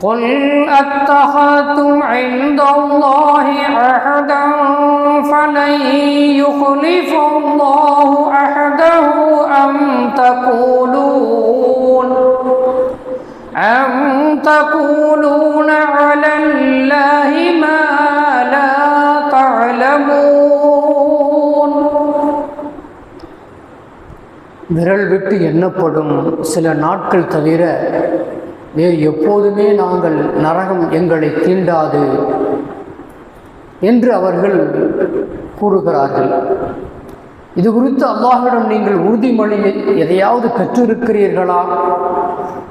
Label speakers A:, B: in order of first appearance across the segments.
A: قل أتخذتم عند الله عهدا فلن يخلف الله عهده أم تقولون أم تقولون على الله ما لا تعلمون விரல் விட்டு எண்ணப்படும் சில நாட்கள் தவிர வேறு எப்போதுமே நாங்கள் நரகம் எங்களை தீண்டாது என்று அவர்கள் கூறுகிறார்கள். இது குறித்து அல்லாஹிடம் நீங்கள் உறுதிமொழியை எதையாவது பெற்றிருக்கிறீர்களா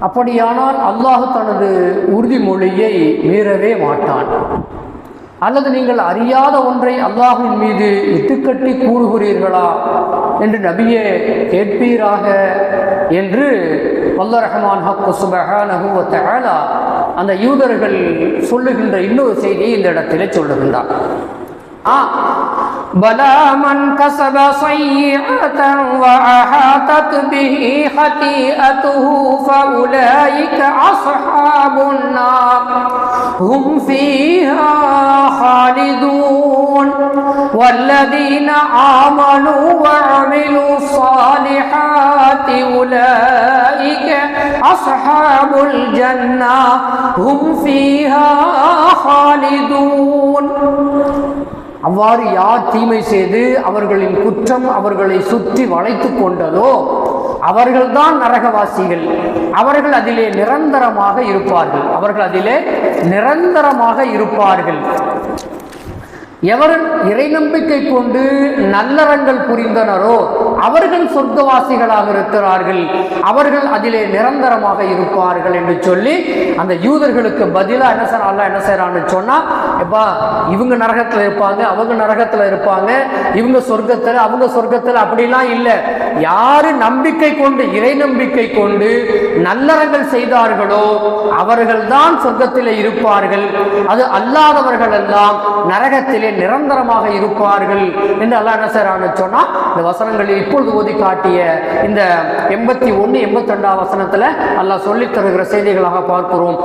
A: அப்படியானால் அல்லாஹ் தனது உறுதிமொழியை மீறவே மாட்டான். அல்லது நீங்கள் அறியாத ஒன்றை அல்லாஹின் மீது இட்டுக்கட்டி கூறுகிறீர்களா? என்று நபியே கேட்பீராக என்று வல்ல ரஹ்மான் ஹக்கு சுபஹானஹு வ தஆலா அந்த யூதர்கள் சொல்லுகின்ற இன்னொரு செய்தியை இந்த இடத்திலே சொல்லுகின்றார் ஆ بلى من كسب سيئة وأحاطت به خطيئته فأولئك أصحاب النار هم فيها خالدون والذين آمنوا وعملوا الصالحات أولئك أصحاب الجنة هم فيها خالدون அவ்வாறு யார் தீமை செய்து அவர்களின் குற்றம் அவர்களை சுற்றி வளைத்து கொண்டதோ அவர்கள்தான் நரகவாசிகள் அவர்கள் அதிலே நிரந்தரமாக இருப்பார்கள் அவர்கள் அதிலே நிரந்தரமாக இருப்பார்கள் எவர் இறை நம்பிக்கை கொண்டு நல்லறங்கள் புரிந்தனரோ அவர்கள் சொர்க்கவாசிகளாக இருக்கிறார்கள். அவர்கள் அதிலே நிரந்தரமாக இருப்பார்கள் என்று சொல்லி அந்த யூதர்களுக்கு பதிலாக என்ன செய்யறான் என்ன செய்யறான்னு சொன்னா எப்பா இவங்க நரகத்தில் இருப்பாங்க அவங்க நரகத்தில் இருப்பாங்க இவங்க சொர்க்கத்தில் அவங்க சொர்க்கத்தில் அப்படிலாம் இல்லை. யாரு நம்பிக்கை கொண்டு இறை நம்பிக்கை கொண்டு நல்லறங்கள் செய்தார்களோ அவர்கள்தான் சொர்க்கத்தில் இருப்பார்கள். அது அல்லாதவர்கள் எல்லாம் நரகத்திலே நிரந்தரமாக இருப்பார்கள் என்று அல்லா என்ன செய்றான்னு சொன்னா இந்த வசனங்களில் இப்பொழுது ஓதி காட்டிய இந்த எண்பத்தி ஒன்று எண்பத்தி ரெண்டாம் வசனத்தில் அல்லாஹ் சொல்லித் தருகிற செய்திகளாக பார்க்கிறோம்.